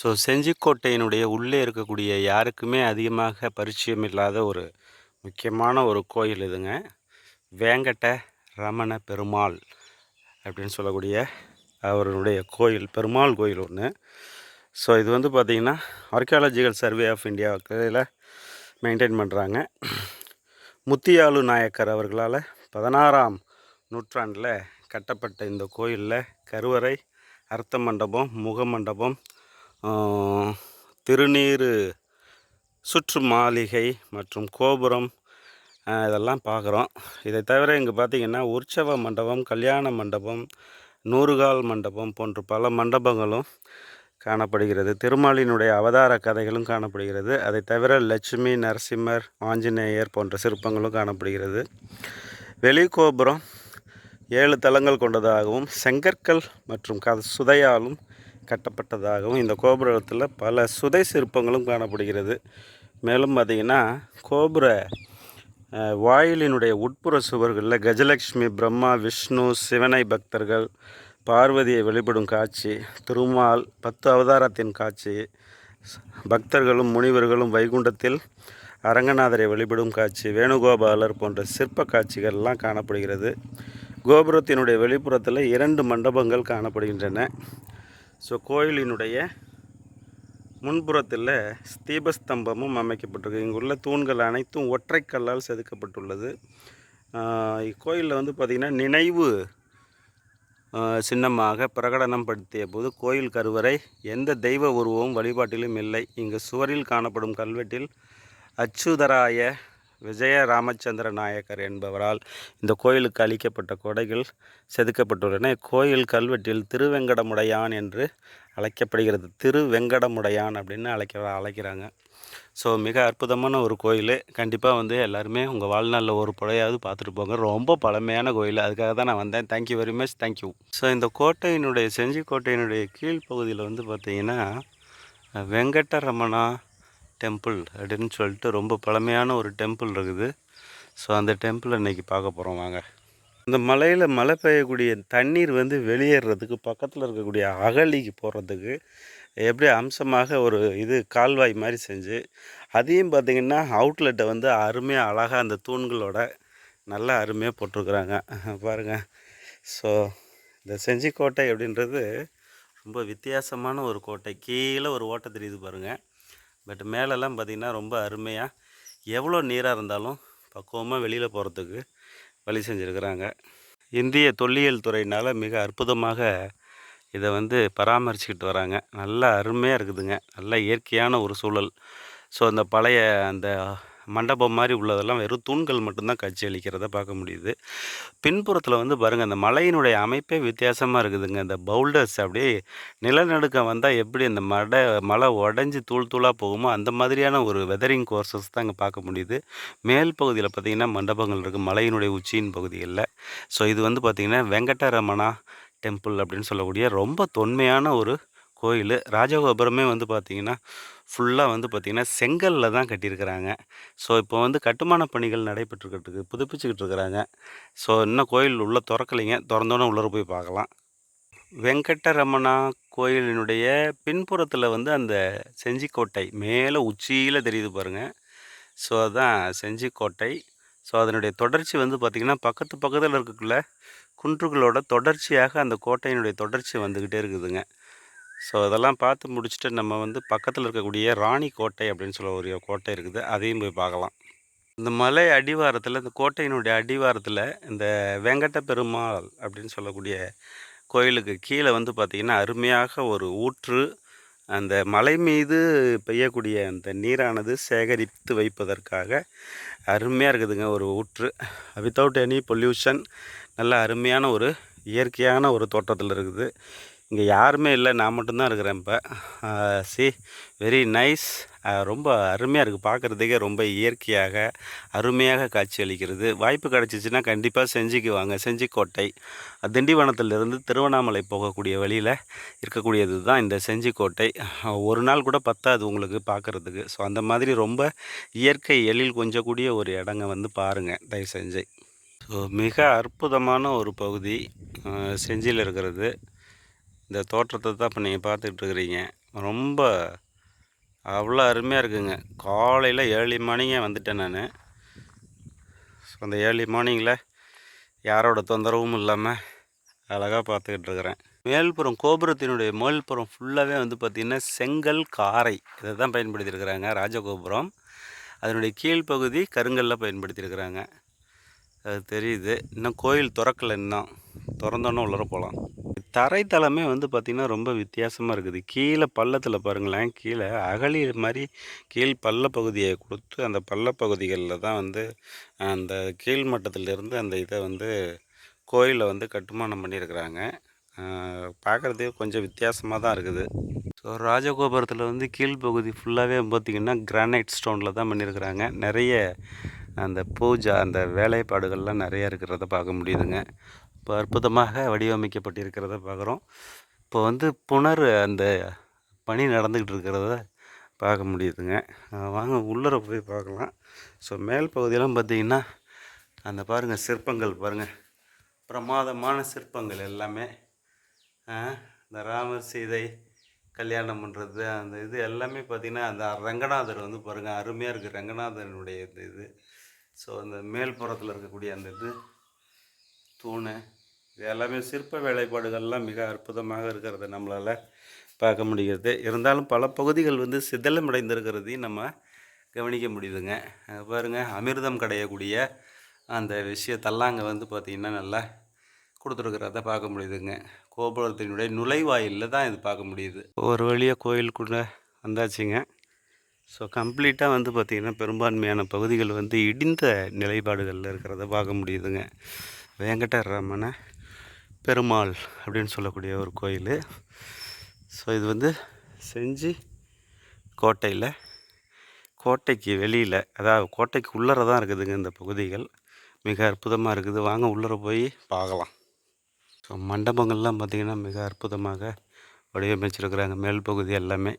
So செஞ்சிக்கோட்டையினுடைய உள்ளே இருக்கக்கூடிய யாருக்குமே அதிகமாக பரிச்சயம் இல்லாத ஒரு முக்கியமான ஒரு கோயில் இதுங்க வேங்கட்ட ரமண பெருமாள் அப்படின்னு சொல்லக்கூடிய அவருடைய கோயில் பெருமாள் கோயில் ஒன்று ஸோ இது வந்து பார்த்திங்கன்னா ஆர்கியாலஜிக்கல் சர்வே ஆஃப் கையில் மெயின்டைன் பண்ணுறாங்க முத்தியாலு நாயக்கர் அவர்களால் பதினாறாம் நூற்றாண்டில் கட்டப்பட்ட இந்த கோயிலில் கருவறை அர்த்த மண்டபம் முக மண்டபம் திருநீர் சுற்று மாளிகை மற்றும் கோபுரம் இதெல்லாம் பார்க்குறோம் இதை தவிர இங்கே பார்த்திங்கன்னா உற்சவ மண்டபம் கல்யாண மண்டபம் நூறுகால் மண்டபம் போன்ற பல மண்டபங்களும் காணப்படுகிறது திருமாலினுடைய அவதார கதைகளும் காணப்படுகிறது அதை தவிர லட்சுமி நரசிம்மர் ஆஞ்சநேயர் போன்ற சிற்பங்களும் காணப்படுகிறது வெளிகோபுரம் ஏழு தலங்கள் கொண்டதாகவும் செங்கற்கள் மற்றும் க சுதையாலும் கட்டப்பட்டதாகவும் இந்த கோபுரத்தில் பல சுதை சிற்பங்களும் காணப்படுகிறது மேலும் பார்த்திங்கன்னா கோபுர வாயிலினுடைய உட்புற சுவர்களில் கஜலட்சுமி பிரம்மா விஷ்ணு சிவனை பக்தர்கள் பார்வதியை வெளிப்படும் காட்சி திருமால் பத்து அவதாரத்தின் காட்சி பக்தர்களும் முனிவர்களும் வைகுண்டத்தில் அரங்கநாதரை வெளிப்படும் காட்சி வேணுகோபாலர் போன்ற சிற்ப காட்சிகள்லாம் காணப்படுகிறது கோபுரத்தினுடைய வெளிப்புறத்தில் இரண்டு மண்டபங்கள் காணப்படுகின்றன ஸோ கோயிலினுடைய முன்புறத்தில் ஸ்தீபஸ்தம்பமும் அமைக்கப்பட்டிருக்கு இங்குள்ள தூண்கள் அனைத்தும் ஒற்றைக்கல்லால் செதுக்கப்பட்டுள்ளது இக்கோயிலில் வந்து பார்த்திங்கன்னா நினைவு சின்னமாக பிரகடனம் படுத்திய போது கோயில் கருவறை எந்த தெய்வ உருவமும் வழிபாட்டிலும் இல்லை இங்கு சுவரில் காணப்படும் கல்வெட்டில் அச்சுதராய விஜய ராமச்சந்திர நாயக்கர் என்பவரால் இந்த கோயிலுக்கு அளிக்கப்பட்ட கொடைகள் செதுக்கப்பட்டுள்ளன கோயில் கல்வெட்டில் திருவெங்கடமுடையான் என்று அழைக்கப்படுகிறது திருவெங்கடமுடையான் அப்படின்னு அழைக்க அழைக்கிறாங்க ஸோ மிக அற்புதமான ஒரு கோயில் கண்டிப்பாக வந்து எல்லாருமே உங்கள் வாழ்நாளில் ஒரு புழையாவது பார்த்துட்டு போங்க ரொம்ப பழமையான கோயில் அதுக்காக தான் நான் வந்தேன் thank you very much thank you so இந்த கோட்டையினுடைய செஞ்சி கோட்டையினுடைய கீழ்ப்பகுதியில் வந்து பார்த்திங்கன்னா வெங்கடரமணா டெம்பிள் அப்படின்னு சொல்லிட்டு ரொம்ப பழமையான ஒரு டெம்பிள் இருக்குது ஸோ அந்த டெம்பிள் இன்னைக்கு பார்க்க போகிறோம் வாங்க இந்த மலையில் மழை பெய்யக்கூடிய தண்ணீர் வந்து வெளியேறதுக்கு பக்கத்தில் இருக்கக்கூடிய அகழிக்கு போகிறதுக்கு எப்படி அம்சமாக ஒரு இது கால்வாய் மாதிரி செஞ்சு அதையும் பார்த்திங்கன்னா அவுட்லெட்டை வந்து அருமையாக அழகாக அந்த தூண்களோட நல்லா அருமையாக போட்டிருக்குறாங்க பாருங்கள் ஸோ இந்த செஞ்சிக்கோட்டை அப்படின்றது ரொம்ப வித்தியாசமான ஒரு கோட்டை கீழே ஒரு ஓட்டை தெரியுது பாருங்கள் பட் மேலெல்லாம் பார்த்திங்கன்னா ரொம்ப அருமையாக எவ்வளோ நீராக இருந்தாலும் பக்குவமாக வெளியில் போகிறதுக்கு வழி செஞ்சுருக்கிறாங்க இந்திய தொல்லியல் துறையினால் மிக அற்புதமாக இதை வந்து பராமரிச்சுக்கிட்டு வராங்க நல்லா அருமையாக இருக்குதுங்க நல்லா இயற்கையான ஒரு சூழல் ஸோ அந்த பழைய அந்த மண்டபம் மாதிரி உள்ளதெல்லாம் வெறும் தூண்கள் மட்டும்தான் காட்சி அளிக்கிறத பார்க்க முடியுது பின்புறத்தில் வந்து பாருங்கள் அந்த மலையினுடைய அமைப்பே வித்தியாசமாக இருக்குதுங்க இந்த பவுல்டர்ஸ் அப்படியே நிலநடுக்கம் வந்தால் எப்படி அந்த மடை மலை உடஞ்சி தூள் தூளாக போகுமோ அந்த மாதிரியான ஒரு வெதரிங் கோர்சஸ் தான் இங்கே பார்க்க முடியுது மேல் பகுதியில் பார்த்திங்கன்னா மண்டபங்கள் இருக்குது மலையினுடைய உச்சியின் பகுதிகளில் ஸோ இது வந்து பார்த்திங்கன்னா வெங்கடரமணா டெம்பிள் அப்படின்னு சொல்லக்கூடிய ரொம்ப தொன்மையான ஒரு கோயில் ராஜகோபுரமே வந்து பார்த்திங்கன்னா ஃபுல்லாக வந்து பார்த்திங்கன்னா செங்கல்ல தான் கட்டியிருக்கிறாங்க ஸோ இப்போ வந்து கட்டுமான பணிகள் நடைபெற்றுக்கிட்டு புதுப்பிச்சுக்கிட்டு இருக்கிறாங்க ஸோ இன்னும் கோயில் உள்ளே திறக்கலைங்க திறந்தோன்னே உள்ளே போய் பார்க்கலாம் வெங்கடரமணா கோயிலினுடைய பின்புறத்தில் வந்து அந்த செஞ்சிக்கோட்டை மேலே உச்சியில் தெரியுது பாருங்கள் ஸோ அதுதான் செஞ்சிக்கோட்டை ஸோ அதனுடைய தொடர்ச்சி வந்து பார்த்திங்கன்னா பக்கத்து பக்கத்தில் இருக்கக்குள்ள குன்றுகளோட தொடர்ச்சியாக அந்த கோட்டையினுடைய தொடர்ச்சி வந்துக்கிட்டே இருக்குதுங்க ஸோ அதெல்லாம் பார்த்து முடிச்சுட்டு நம்ம வந்து பக்கத்தில் இருக்கக்கூடிய ராணி கோட்டை அப்படின்னு சொல்ல ஒரு கோட்டை இருக்குது அதையும் போய் பார்க்கலாம் இந்த மலை அடிவாரத்தில் இந்த கோட்டையினுடைய அடிவாரத்தில் இந்த வெங்கட்ட பெருமாள் அப்படின்னு சொல்லக்கூடிய கோயிலுக்கு கீழே வந்து பார்த்திங்கன்னா அருமையாக ஒரு ஊற்று அந்த மலை மீது பெய்யக்கூடிய அந்த நீரானது சேகரித்து வைப்பதற்காக அருமையாக இருக்குதுங்க ஒரு ஊற்று வித்தவுட் எனி பொல்யூஷன் நல்ல அருமையான ஒரு இயற்கையான ஒரு தோட்டத்தில் இருக்குது இங்கே யாருமே இல்லை நான் மட்டும்தான் இருக்கிறேன் இப்போ சி வெரி நைஸ் ரொம்ப அருமையாக இருக்குது பார்க்குறதுக்கே ரொம்ப இயற்கையாக அருமையாக காட்சி அளிக்கிறது வாய்ப்பு கிடச்சிச்சின்னா கண்டிப்பாக செஞ்சுக்குவாங்க செஞ்சிக்கோட்டை திண்டிவனத்திலிருந்து திருவண்ணாமலை போகக்கூடிய வழியில் இருக்கக்கூடியது தான் இந்த செஞ்சிக்கோட்டை ஒரு நாள் கூட பத்தாது உங்களுக்கு பார்க்குறதுக்கு ஸோ அந்த மாதிரி ரொம்ப இயற்கை எழில் கொஞ்சக்கூடிய ஒரு இடங்க வந்து பாருங்கள் தயவு செஞ்சு ஸோ மிக அற்புதமான ஒரு பகுதி செஞ்சியில் இருக்கிறது இந்த தோற்றத்தை தான் இப்போ நீங்கள் பார்த்துட்ருக்குறீங்க ரொம்ப அவ்வளோ அருமையாக இருக்குங்க காலையில் ஏர்லி மார்னிங்கே வந்துட்டேன் நான் ஸோ அந்த ஏர்லி மார்னிங்கில் யாரோட தொந்தரவும் இல்லாமல் அழகாக பார்த்துக்கிட்டு இருக்கிறேன் மேல்புறம் கோபுரத்தினுடைய மேல்புறம் ஃபுல்லாகவே வந்து பார்த்திங்கன்னா செங்கல் காரை இதை தான் பயன்படுத்தியிருக்கிறாங்க ராஜகோபுரம் அதனுடைய கீழ்ப்பகுதி கருங்கல்ல பயன்படுத்தியிருக்கிறாங்க அது தெரியுது இன்னும் கோயில் திறக்கலை இன்னும் திறந்தோன்னே உள்ளர போகலாம் தரைத்தளமே வந்து பார்த்திங்கன்னா ரொம்ப வித்தியாசமாக இருக்குது கீழே பள்ளத்தில் பாருங்களேன் கீழே அகழி மாதிரி கீழ் பள்ள பகுதியை கொடுத்து அந்த பள்ள பகுதிகளில் தான் வந்து அந்த கீழ் மட்டத்திலிருந்து அந்த இதை வந்து கோயிலில் வந்து கட்டுமானம் பண்ணியிருக்கிறாங்க பார்க்குறது கொஞ்சம் வித்தியாசமாக தான் இருக்குது ஸோ ராஜகோபுரத்தில் வந்து கீழ்ப்பகுதி ஃபுல்லாகவே பார்த்திங்கன்னா கிரானைட் ஸ்டோனில் தான் பண்ணியிருக்கிறாங்க நிறைய அந்த பூஜா அந்த வேலைப்பாடுகள்லாம் நிறையா இருக்கிறத பார்க்க முடியுதுங்க இப்போ அற்புதமாக வடிவமைக்கப்பட்டிருக்கிறத பார்க்குறோம் இப்போ வந்து புனர் அந்த பணி நடந்துக்கிட்டு இருக்கிறத பார்க்க முடியுதுங்க வாங்க உள்ளர போய் பார்க்கலாம் ஸோ மேல் பகுதியெல்லாம் பார்த்திங்கன்னா அந்த பாருங்கள் சிற்பங்கள் பாருங்கள் பிரமாதமான சிற்பங்கள் எல்லாமே இந்த ராமர் சீதை கல்யாணம் பண்ணுறது அந்த இது எல்லாமே பார்த்திங்கன்னா அந்த ரங்கநாதர் வந்து பாருங்கள் அருமையாக இருக்குது ரங்கநாதனுடைய இந்த இது ஸோ அந்த மேல்புறத்தில் இருக்கக்கூடிய அந்த இது தூண் இது எல்லாமே சிற்ப வேலைப்பாடுகள்லாம் மிக அற்புதமாக இருக்கிறத நம்மளால் பார்க்க முடிகிறது இருந்தாலும் பல பகுதிகள் வந்து சிதலமடைந்திருக்கிறதையும் நம்ம கவனிக்க முடியுதுங்க பாருங்கள் அமிர்தம் கிடையக்கூடிய அந்த விஷயத்தெல்லாம் வந்து பார்த்திங்கன்னா நல்லா கொடுத்துருக்கிறத பார்க்க முடியுதுங்க கோபுரத்தினுடைய நுழைவாயிலில் தான் இது பார்க்க முடியுது ஒரு வழியாக கோயிலுக்குள்ள வந்தாச்சுங்க ஸோ கம்ப்ளீட்டாக வந்து பார்த்திங்கன்னா பெரும்பான்மையான பகுதிகள் வந்து இடிந்த நிலைப்பாடுகளில் இருக்கிறத பார்க்க முடியுதுங்க வெங்கடரமண பெருமாள் அப்படின்னு சொல்லக்கூடிய ஒரு கோயில் ஸோ இது வந்து செஞ்சு கோட்டையில் கோட்டைக்கு வெளியில் அதாவது கோட்டைக்கு உள்ளர தான் இருக்குதுங்க இந்த பகுதிகள் மிக அற்புதமாக இருக்குது வாங்க உள்ளர போய் பார்க்கலாம் ஸோ மண்டபங்கள்லாம் பார்த்திங்கன்னா மிக அற்புதமாக வடிவமைச்சிருக்கிறாங்க மேல் பகுதி எல்லாமே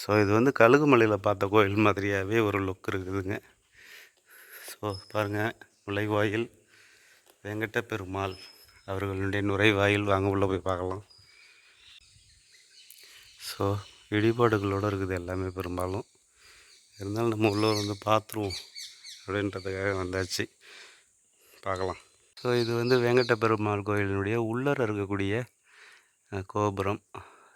ஸோ இது வந்து கழுகு மலையில் பார்த்த கோயில் மாதிரியாகவே ஒரு லுக் இருக்குதுங்க ஸோ பாருங்கள் முளைவாயில் வெங்கட்ட பெருமாள் அவர்களுடைய நுரைவாயில் வாங்க உள்ளே போய் பார்க்கலாம் ஸோ இடிபாடுகளோடு இருக்குது எல்லாமே பெரும்பாலும் இருந்தாலும் நம்ம உள்ளூர் வந்து பார்த்துருவோம் அப்படின்றதுக்காக வந்தாச்சு பார்க்கலாம் ஸோ இது வந்து வெங்கட்ட பெருமாள் கோயிலினுடைய உள்ளர் இருக்கக்கூடிய கோபுரம்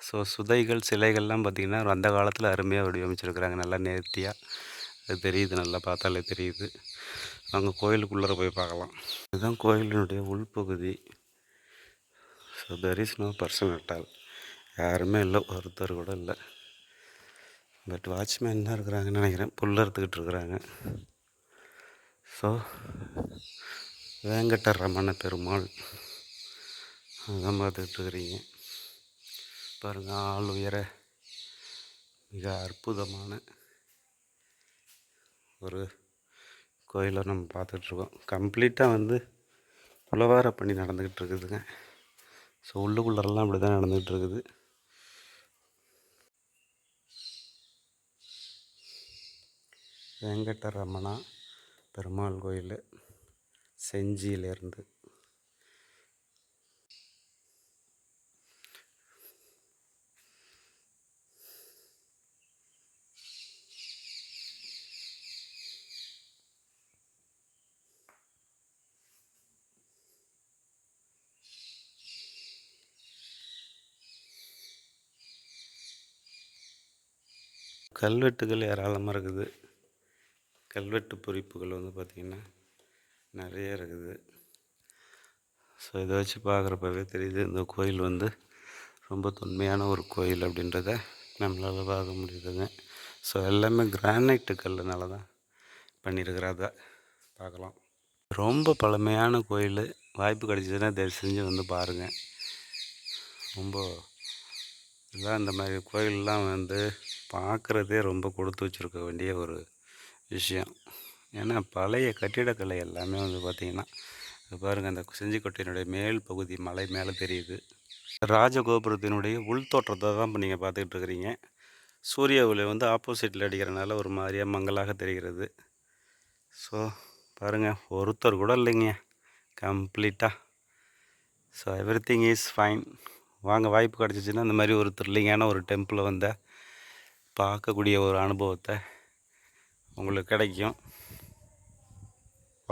ஸோ சுதைகள் சிலைகள்லாம் பார்த்திங்கன்னா அந்த காலத்தில் அருமையாக வடிவமைச்சிருக்கிறாங்க நல்லா நேர்த்தியாக அது தெரியுது நல்லா பார்த்தாலே தெரியுது நாங்கள் கோயிலுக்குள்ளே போய் பார்க்கலாம் இதுதான் கோயிலினுடைய உள்பகுதி so there is no person at all யாருமே இல்லை ஒருத்தர் கூட இல்லை பட் வாட்ச்மேன் தான் இருக்கிறாங்கன்னு நினைக்கிறேன் புல் அறுத்துக்கிட்டு இருக்கிறாங்க ஸோ வேங்கட்ட ரமண பெருமாள் அதான் பார்த்துட்ருக்குறீங்க பாருங்கள் ஆள் உயர மிக அற்புதமான ஒரு கோயிலை நம்ம பார்த்துட்ருக்கோம் கம்ப்ளீட்டாக வந்து உழவார பண்ணி நடந்துக்கிட்டு இருக்குதுங்க ஸோ உள்ளுக்குள்ளெல்லாம் அப்படி தான் நடந்துக்கிட்டு இருக்குது வெங்கடரமணா பெருமாள் கோயில் செஞ்சியிலேருந்து கல்வெட்டுகள் ஏராளமாக இருக்குது கல்வெட்டு பொறிப்புகள் வந்து பார்த்திங்கன்னா நிறைய இருக்குது ஸோ இதை வச்சு பார்க்குறப்பவே தெரியுது இந்த கோயில் வந்து ரொம்ப தொன்மையான ஒரு கோயில் அப்படின்றத நம்மளால் பார்க்க முடியுதுங்க ஸோ எல்லாமே கிரானைட்டு கல்லுனால தான் பண்ணியிருக்கிறத பார்க்கலாம் ரொம்ப பழமையான கோயில் வாய்ப்பு கிடைச்சதுன்னா தயவு செஞ்சு வந்து பாருங்கள் ரொம்ப இதெல்லாம் இந்த மாதிரி கோயிலெலாம் வந்து பார்க்குறதே ரொம்ப கொடுத்து வச்சுருக்க வேண்டிய ஒரு விஷயம் ஏன்னா பழைய கட்டிடக்கலை எல்லாமே வந்து பார்த்திங்கன்னா பாருங்கள் அந்த செஞ்சிக்கோட்டையினுடைய மேல் பகுதி மலை மேலே தெரியுது ராஜகோபுரத்தினுடைய உள்தோற்றத்தை தான் இப்போ நீங்கள் பார்த்துக்கிட்டு இருக்கிறீங்க சூரிய ஒளி வந்து ஆப்போசிட்டில் அடிக்கிறனால ஒரு மாதிரியாக மங்களாக தெரிகிறது ஸோ பாருங்கள் ஒருத்தர் கூட இல்லைங்க கம்ப்ளீட்டாக so everything is fine வாங்க வாய்ப்பு கிடச்சிச்சின்னா இந்த மாதிரி ஒரு த்ரில்லிங்கான ஒரு டெம்பிளை வந்தால் பார்க்கக்கூடிய ஒரு அனுபவத்தை உங்களுக்கு கிடைக்கும்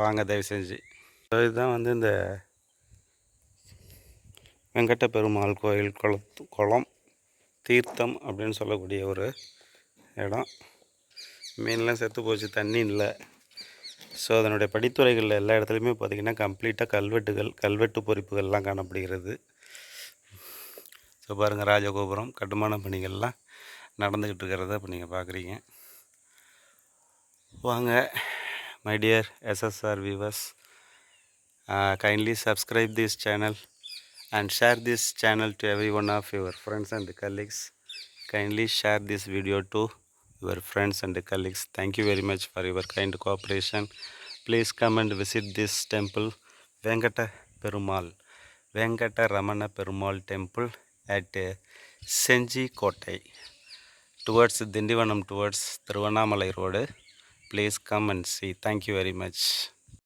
வாங்க தயவு செஞ்சு இதுதான் வந்து இந்த வெங்கட்ட பெருமாள் கோயில் குளத்து குளம் தீர்த்தம் அப்படின்னு சொல்லக்கூடிய ஒரு இடம் மீன்லாம் செத்து போச்சு தண்ணி இல்லை ஸோ அதனுடைய படித்துறைகளில் எல்லா இடத்துலையுமே பார்த்திங்கன்னா கம்ப்ளீட்டாக கல்வெட்டுகள் கல்வெட்டு பொறிப்புகள்லாம் காணப்படுகிறது ஸோ பாருங்கள் ராஜகோபுரம் கட்டுமான பணிகள்லாம் நடந்துக்கிட்டு இருக்கிறத இப்போ நீங்கள் பார்க்குறீங்க வாங்க my dear SSR viewers kindly subscribe this channel and share this channel to every one of your friends and colleagues kindly share this video to your friends and colleagues thank you very much for your kind cooperation please come and visit this temple venkata perumal venkata ramana perumal temple at uh, senji kotai towards Dindivanam, towards Thiruvannamalai Road. Please come and see. Thank you very much.